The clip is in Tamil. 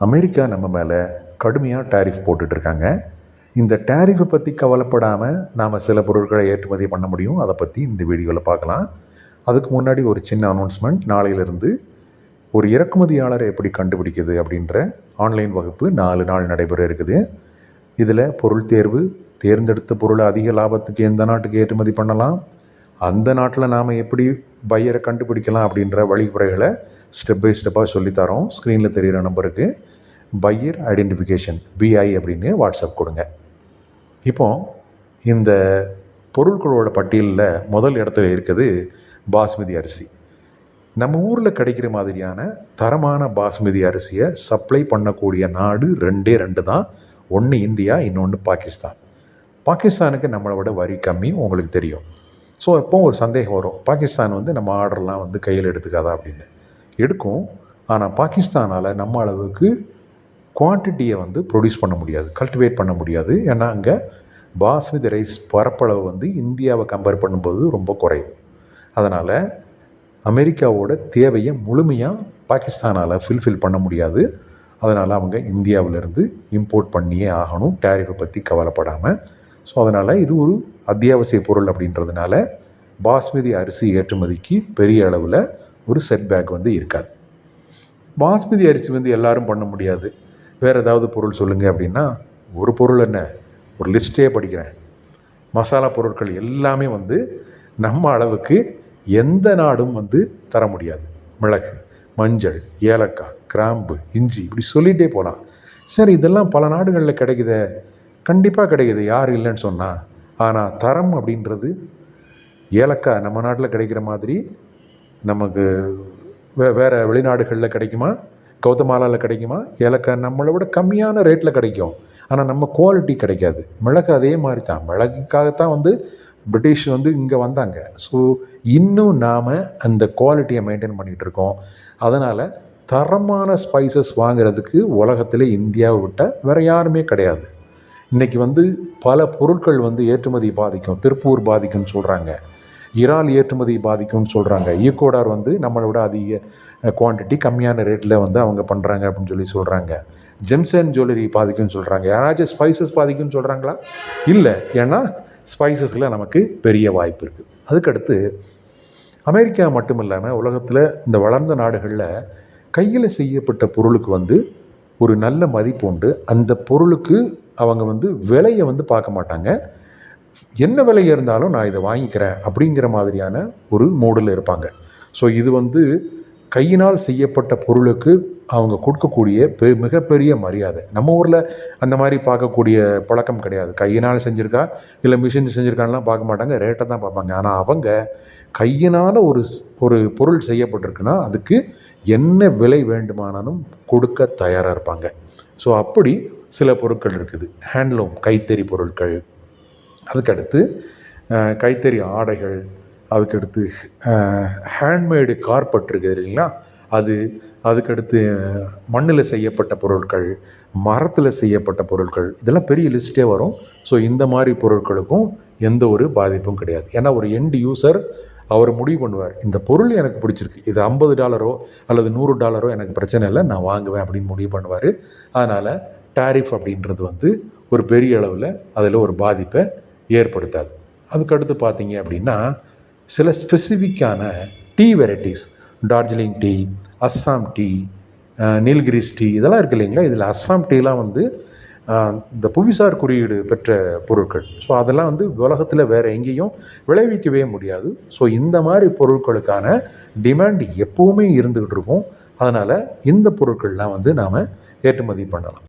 அமெரிக்கா நம்ம மேலே கடுமையாக டேரிஃப் போட்டுட்ருக்காங்க. இந்த டேரிஃபை பற்றி கவலைப்படாமல் நாம் சில பொருட்களை ஏற்றுமதி பண்ண முடியும். அதை பற்றி இந்த வீடியோவில் பார்க்கலாம். அதுக்கு முன்னாடி ஒரு சின்ன அனௌன்ஸ்மெண்ட் நாளையிலிருந்து ஒரு இறக்குமதியாளரை எப்படி கண்டுபிடிக்குது அப்படின்ற ஆன்லைன் வகுப்பு நாலு நாள் நடைபெற இருக்குது. இதில் பொருள் தேர்வு தேர்ந்தெடுத்த பொருளை அதிக லாபத்துக்கு எந்த நாட்டுக்கு ஏற்றுமதி பண்ணலாம் அந்த நாட்டில் நாம் எப்படி பையரை கண்டுபிடிக்கலாம் அப்படின்ற வழிமுறைகளை ஸ்டெப் பை ஸ்டெப்பாக சொல்லித்தரோம். ஸ்க்ரீனில் தெரிகிற நம்பருக்கு பையர் ஐடென்டிஃபிகேஷன் பிஐ அப்படின்னு வாட்ஸ்அப் கொடுங்க. இப்போ இந்த பொருட்களோட பட்டியலில் முதல் இடத்துல இருக்குது பாஸ்மதி அரிசி. நம்ம ஊரில் கிடைக்கிற மாதிரியான தரமான பாஸ்மதி அரிசியை சப்ளை பண்ணக்கூடிய நாடு ரெண்டே ரெண்டு தான். ஒன்று இந்தியா இன்னொன்று பாகிஸ்தான். பாகிஸ்தானுக்கு நம்மளை விட வரி கம்மி உங்களுக்கு தெரியும். ஸோ எப்போவும் ஒரு சந்தேகம் வரும். பாகிஸ்தான் வந்து நம்ம ஆர்டர்லாம் வந்து கையில் எடுத்துக்காதா அப்படின்னு. எடுக்கும். ஆனால் பாகிஸ்தானால் நம்ம அளவுக்கு குவான்டிட்டியை வந்து ப்ரொடியூஸ் பண்ண முடியாது. கல்டிவேட் பண்ண முடியாது. ஏன்னா அங்கே பாஸ்மதி ரைஸ் பரப்பளவு வந்து இந்தியாவை கம்பேர் பண்ணும்போது ரொம்ப குறைவு. அதனால் அமெரிக்காவோட தேவையை முழுமையாக பாகிஸ்தானால் ஃபில்ஃபில் பண்ண முடியாது. அதனால் அவங்க இந்தியாவிலேருந்து இம்போர்ட் பண்ணியே ஆகணும். டேரிஃபை பற்றி கவலைப்படாமல் ஸோ அதனால் இது ஒரு அத்தியாவசிய பொருள் அப்படின்றதுனால பாஸ்மதி அரிசி ஏற்றுமதிக்கு பெரிய அளவில் ஒரு செட்பேக் வந்து இருக்காது. பாஸ்மதி அரிசி வந்து எல்லாரும் பண்ண முடியாது. வேறு ஏதாவது பொருள் சொல்லுங்கள் அப்படின்னா ஒரு பொருள் என்ன? ஒரு லிஸ்ட்டே படிக்கிறேன். மசாலா பொருட்கள் எல்லாமே வந்து நம்ம அளவுக்கு எந்த நாடும் வந்து தர முடியாது. மிளகு மஞ்சள் ஏலக்காய் கிராம்பு இஞ்சி இப்படி சொல்லிகிட்டே போகலாம் சரி இதெல்லாம் பல நாடுகளில் கிடைக்குதே. கண்டிப்பாக கிடைக்குது. யார் இல்லைன்னு சொன்னால் ஆனால் தரம் அப்படின்றது ஏலக்காய் நம்ம நாட்டில் கிடைக்கிற மாதிரி நமக்கு வே வேறு வெளிநாடுகளில் கிடைக்குமா? கௌதமாலாவில் கிடைக்குமா? ஏலக்காய் நம்மளை விட கம்மியான ரேட்டில் கிடைக்கும். ஆனால் நம்ம குவாலிட்டி கிடைக்காது. மிளகு அதே மாதிரி தான். மிளகுக்காகத்தான் வந்து பிரிட்டிஷ் வந்து இங்கே வந்தாங்க. ஸோ இன்னும் நாம் அந்த குவாலிட்டியை மெயின்டைன் பண்ணிகிட்டு இருக்கோம். அதனால் தரமான ஸ்பைசஸ் வாங்குறதுக்கு உலகத்தில் இந்தியாவை விட்டால் வேறு யாருமே கிடையாது. இன்றைக்கி வந்து பல பொருட்கள் வந்து ஏற்றுமதி பாதிக்கும். திருப்பூர் பாதிக்கும்னு சொல்கிறாங்க இறால் ஏற்றுமதி பாதிக்கும்னு சொல்கிறாங்க ஈக்கோடார் வந்து நம்மளை விட அதிக குவான்டிட்டி கம்மியான ரேட்டில் வந்து அவங்க பண்ணுறாங்க அப்படின்னு சொல்லி சொல்கிறாங்க ஜெம்சன் ஜுவல்லரி பாதிக்கும்னு சொல்கிறாங்க யாராச்சும் ஸ்பைசஸ் பாதிக்கும்னு சொல்கிறாங்களா இல்லை. ஏன்னா ஸ்பைசஸில் நமக்கு பெரிய வாய்ப்பு இருக்குது அதுக்கடுத்து அமெரிக்கா மட்டும் இல்லாமல் உலகத்தில் இந்த வளர்ந்த நாடுகளில் கையில் செய்யப்பட்ட பொருளுக்கு வந்து ஒரு நல்ல மதிப்பு உண்டு. அந்த பொருளுக்கு அவங்க வந்து விலையை வந்து பார்க்க மாட்டாங்க. என்ன விலை இருந்தாலும் நான் இதை வாங்கிக்கிறேன் அப்படிங்கிற மாதிரியான ஒரு மூடில் இருப்பாங்க. ஸோ இது வந்து கையினால் செய்யப்பட்ட பொருளுக்கு அவங்க கொடுக்கக்கூடிய பெ மிகப்பெரிய மரியாதை. நம்ம ஊரில் அந்த மாதிரி பார்க்கக்கூடிய பழக்கம் கிடையாது. கையினால் செஞ்சுருக்கா இல்லை மிஷின் செஞ்சுருக்கான்லாம் பார்க்க மாட்டாங்க. ரேட்டை தான் பார்ப்பாங்க. ஆனால் அவங்க கையினால் ஒரு ஒரு பொருள் செய்யப்பட்டிருக்குன்னா அதுக்கு என்ன விலை வேண்டுமானாலும் கொடுக்க தயாராக இருப்பாங்க. ஸோ அப்படி சில பொருட்கள் இருக்குது. ஹேண்ட்லூம் கைத்தறி பொருட்கள். அதுக்கடுத்து கைத்தறி ஆடைகள். அதுக்கடுத்து ஹேண்ட்மேடு கார்பெட் இருக்குது இல்லைங்களா? அது அதுக்கடுத்து மண்ணில் செய்யப்பட்ட பொருட்கள் மரத்தில் செய்யப்பட்ட பொருட்கள் இதெல்லாம் பெரிய லிஸ்ட்டே வரும். ஸோ இந்த மாதிரி பொருட்களுக்கும் எந்த ஒரு பாதிப்பும் கிடையாது. ஏன்னா ஒரு எண்டு யூசர் அவர் முடிவு பண்ணுவார் இந்த பொருள் எனக்கு பிடிச்சிருக்கு. இது ஐம்பது டாலரோ அல்லது நூறு டாலரோ எனக்கு பிரச்சனை இல்லை. நான் வாங்குவேன் அப்படின்னு முடிவு பண்ணுவார். அதனால் டேரிஃப் அப்படின்றது வந்து ஒரு பெரிய அளவில் அதில் ஒரு பாதிப்பை ஏற்படுத்தாது. அதுக்கடுத்து பார்த்தீங்க அப்படின்னா சில ஸ்பெசிஃபிக்கான tea varieties Darjeeling tea Assam tea Nilgiris tea இதெல்லாம் இருக்குது இல்லைங்களா? இதில் அஸ்ஸாம் டீலாம் வந்து இந்த புவிசார் குறியீடு பெற்ற பொருட்கள். ஸோ அதெல்லாம் வந்து உலகத்தில் வேறு எங்கேயும் விளைவிக்கவே முடியாது. ஸோ இந்த மாதிரி பொருட்களுக்கான டிமாண்ட் எப்போவுமே இருந்துக்கிட்டு இருக்கும். அதனால் இந்த பொருட்கள்லாம் வந்து நாம் ஏற்றுமதி பண்ணலாம்.